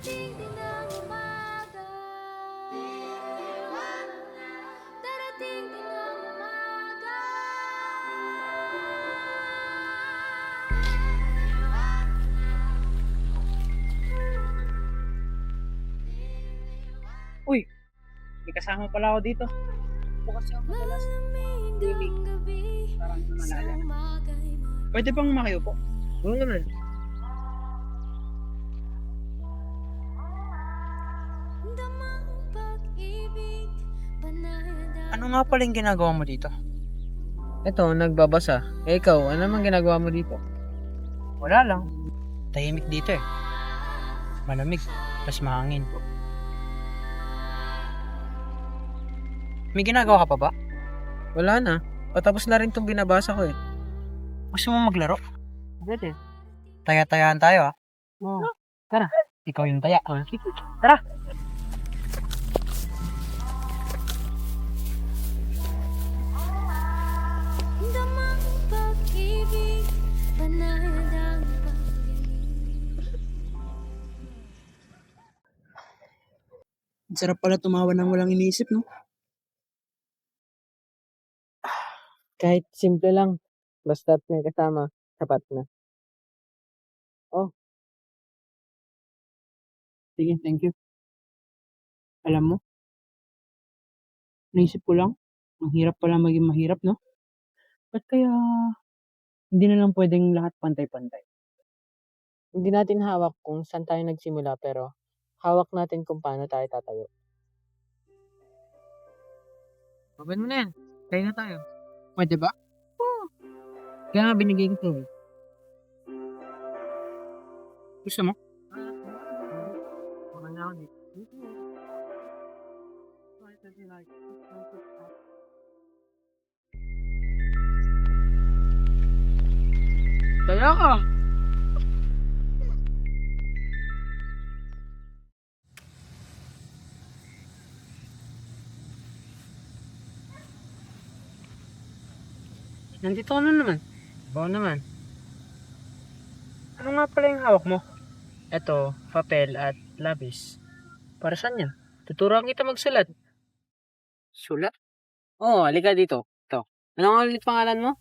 Darating din ang umaga Darating din ang umaga Uy, may kasama pala ako dito. Bukas yung madalas. Malamig ang gabi Parang malala. Pwede bang makiupo? Oo naman. Ano nga pala yung ginagawa mo dito? Ito, nagbabasa. Eh, ikaw, ano naman ginagawa mo dito? Wala lang. Tahimik dito eh. Malamig. Tapos mahangin. May ginagawa ka pa ba? Wala na. Patapos na rin tong binabasa ko eh. Gusto mo maglaro? Pwede. Taya-tayaan tayo ah. Oo. Tara. Ikaw yung taya. Tara. Ang sarap pala tumawa ng walang iniisip, no? Kahit simple lang. Basta't may kasama, sapat na. Sige, thank you. Alam mo, naisip ko lang, ang hirap pala maging mahirap, no? Ba't kaya hindi na lang pwedeng lahat pantay-pantay? Hindi natin hawak kung saan tayo nagsimula pero hawak natin kung paano tayo tatayo. Open mo na yan. Kaya na tayo. Pwede ba? Kaya nga binigay ko to. eh. Gusto mo? Okay na ako eh. Kaya ka. Nandito ka na naman. Bawa naman. Ano nga pala yung hawak mo? Ito, papel at labis. Para saan yan? Tuturuan kita magsulat. Sulat? Oo, oh, halika dito. Ito. Ano nga ulit pangalan mo?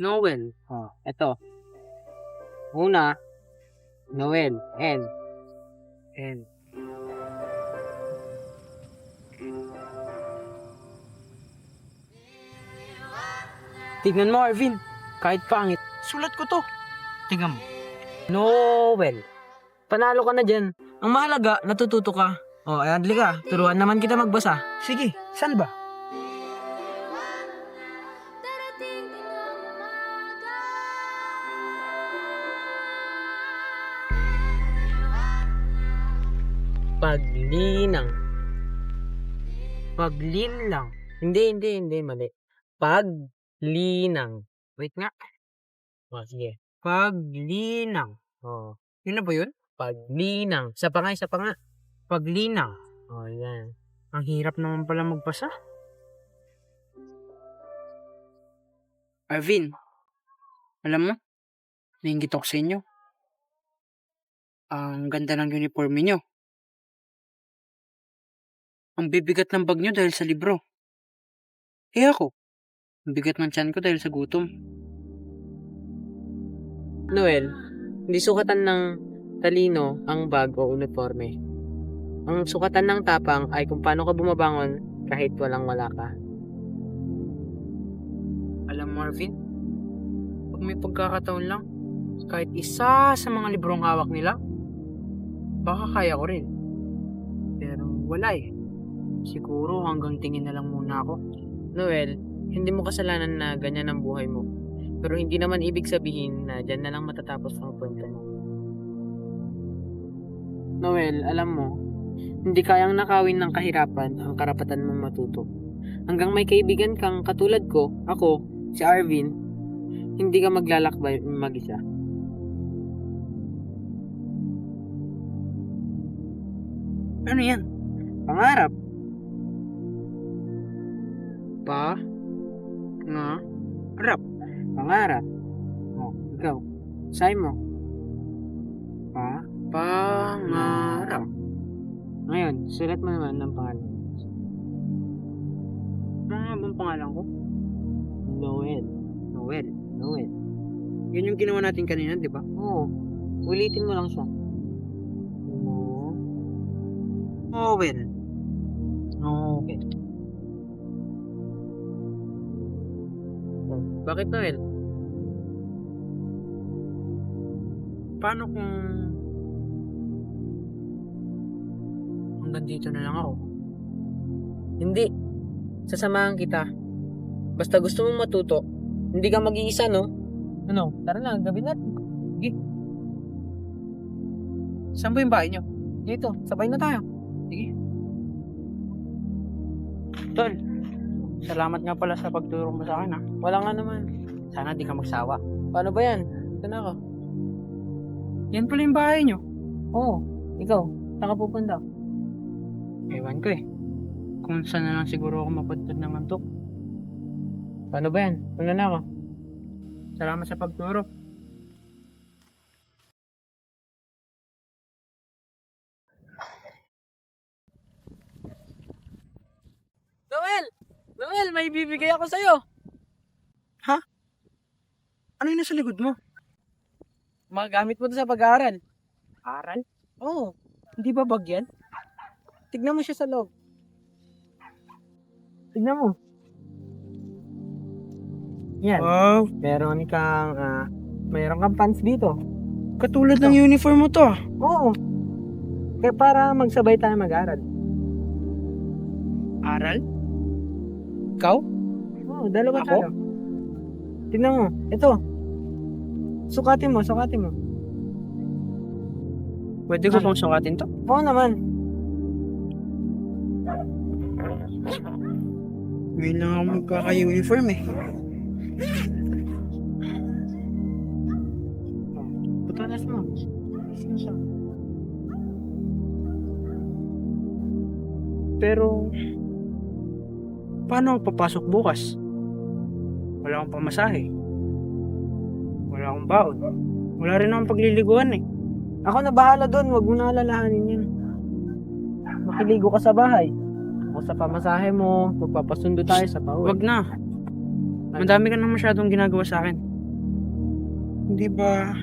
Noel. Oh, ito. Una, Noel. N. N. Tignan mo, Arvin. Kahit pangit. Sulat ko to. Tingnan mo. Noel. Panalo ka na dyan. Ang mahalaga, natututo ka. O, oh, ayan, halika. Turuan naman kita magbasa. Sige, saan ba? Paglinang. Paglinlang. Hindi, hindi, hindi. Mali. Paglinang. Wait nga. O, sige. Paglinang. O, Yun na ba yun? paglinang. Isa pa nga, isa pa nga. Paglinang. O, yan. Ang hirap naman pala magbasa. Arvin, alam mo, nainggit ako sa inyo. Ang ganda ng uniform niyo. Ang bibigat ng bag niyo dahil sa libro. Eh ako, ang bigat ng tiyan ko dahil sa gutom. Noel, hindi sukatan ng talino ang bag o uniforme. Ang sukatan ng tapang ay kung paano ka bumabangon kahit walang wala ka. Alam mo, Arvin, pag may pagkakataon lang, kahit isa sa mga librong hawak nila, baka kaya ko rin. Pero wala eh. Siguro hanggang tingin na lang muna ako. Noel, hindi mo kasalanan na ganyan ang buhay mo. Pero hindi naman ibig sabihin na dyan na lang matatapos ang kwento mo. Noel, alam mo, hindi kayang nakawin ng kahirapan ang karapatan mong matuto. Hanggang may kaibigan kang katulad ko, ako, si Arvin, hindi ka maglalakbay mag-isa. Ano yan? Pangarap, Pa? Nga? Rap? pangarap. Oh, ikaw, say mo. Pa? Pangarap. Ngayon, sulat mo naman ng pangalan. Ano bang pangalan ko? Noel. Noel. Noel. Yun yung ginawa natin kanina, di ba? Oo. Ulitin mo lang siya. No. Noel. Okay. Bakit Noel? Paano kung hanggang dito na lang ako? Hindi. Sasamahan kita. Basta gusto mong matuto, hindi ka mag-iisa, no? Ano? Tara na, gabi na. Saan ba yung bahay niyo? Dito, sabay na tayo. Sige. Tol, salamat nga pala sa pagturo mo sa akin ha. Wala nga naman. Sana di ka magsawa. Paano ba yan? Ito na ako. Yan pala yung bahay niyo. Oo. Ikaw, saan ka pupunta? Ewan ko eh. Kung saan na lang siguro ako mapadpad ng antok. Paano ba yan? Una na ako. Salamat sa pagturo. Noel! Noel, may bibigay ako sa'yo. Ano yung nasa likod mo? Magamit mo to sa pag-aaral. Aral? Oo. Hindi ba bag yan? Tignan mo siya sa loob. Tignan mo. Yan. Wow, Meron kang, ah, meron kang pants dito. katulad ng uniform mo to ah. Oo. Kaya para magsabay tayo mag-aral. Aral? Ikaw? Oo, dalawa Ako? tayo. Tignan mo. Ito. Sukatin mo, sukatin mo. Pwede ko Ah. bang sukatin to? Oo naman. Ngayon lang ako magkaka-uniform eh. Putunas mo. Sino siya? Pero, paano ako papasok bukas? Wala akong pamasahe. Wala akong baon. Wala rin akong pagliliguan eh. Ako na bahala doon, wag mo na alalahanin yan. Makiligo ka sa bahay. Ako sa pamasahe mo, magpapasundo tayo sa pauwi. Wag na. Madami ka na masyadong ginagawa sa akin. Hindi ba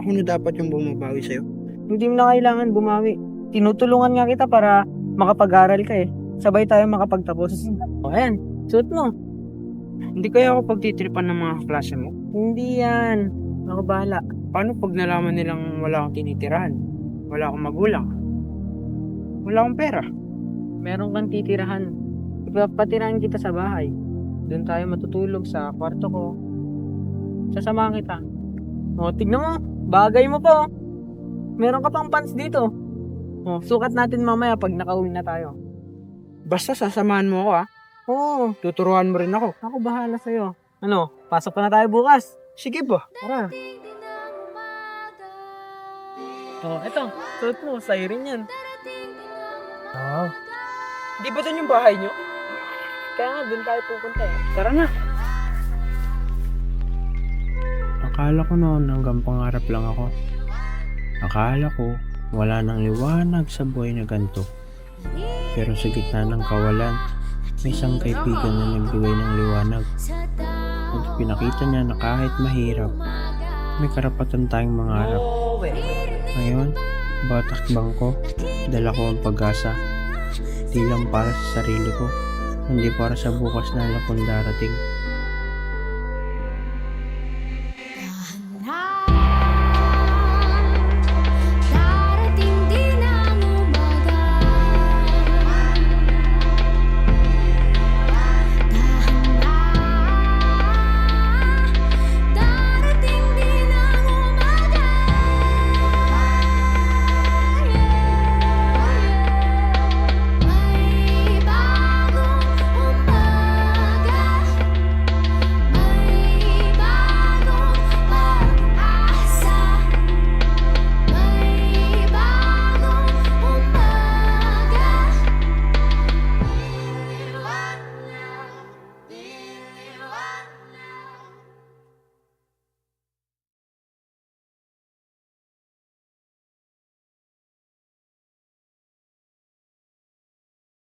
ako na dapat yung bumabawi sa'yo? Hindi mo na kailangan bumawi. Tinutulungan nga kita para makapag-aral ka eh. Sabay tayo makapagtapos. O ayan, suot mo. Hindi kaya ako pagtitripan ng mga klase mo? Hindi yan. Ako bahala. Paano pag nalaman nilang wala akong tinitirahan? Wala akong magulang? Wala akong pera? Meron kang titirahan. Ipapatirahan kita sa bahay. Doon tayo matutulog sa kwarto ko. Sasamahan kita. O, tignan mo. Bagay mo po. Meron ka pang pants dito. O, sukat natin mamaya pag nakauwi na tayo. Basta sasamahan mo ako ah. Oo, Tuturuan mo rin ako. ako bahala sa'yo. Ano, pasok pa na tayo bukas. Sige ba? Tara. Tingin ng umaga O, eto. Suot mo. Sa'yo rin yan. Wow. Di ba doon yung bahay nyo? Kaya nga, doon tayo pupunta eh. Tara na. Akala ko noon hanggang pangarap lang ako. Akala ko wala nang liwanag sa buhay na ganito. Pero sa gitna ng kawalan, may isang kaibigan na nagbigay ng liwanag. At pinakita niya na kahit mahirap, may karapatan tayong mangarap. Ngayon, bawat akbang ko, dala ko ang pag-asa. Di lang para sa sarili ko, hindi para sa bukas na lakong darating.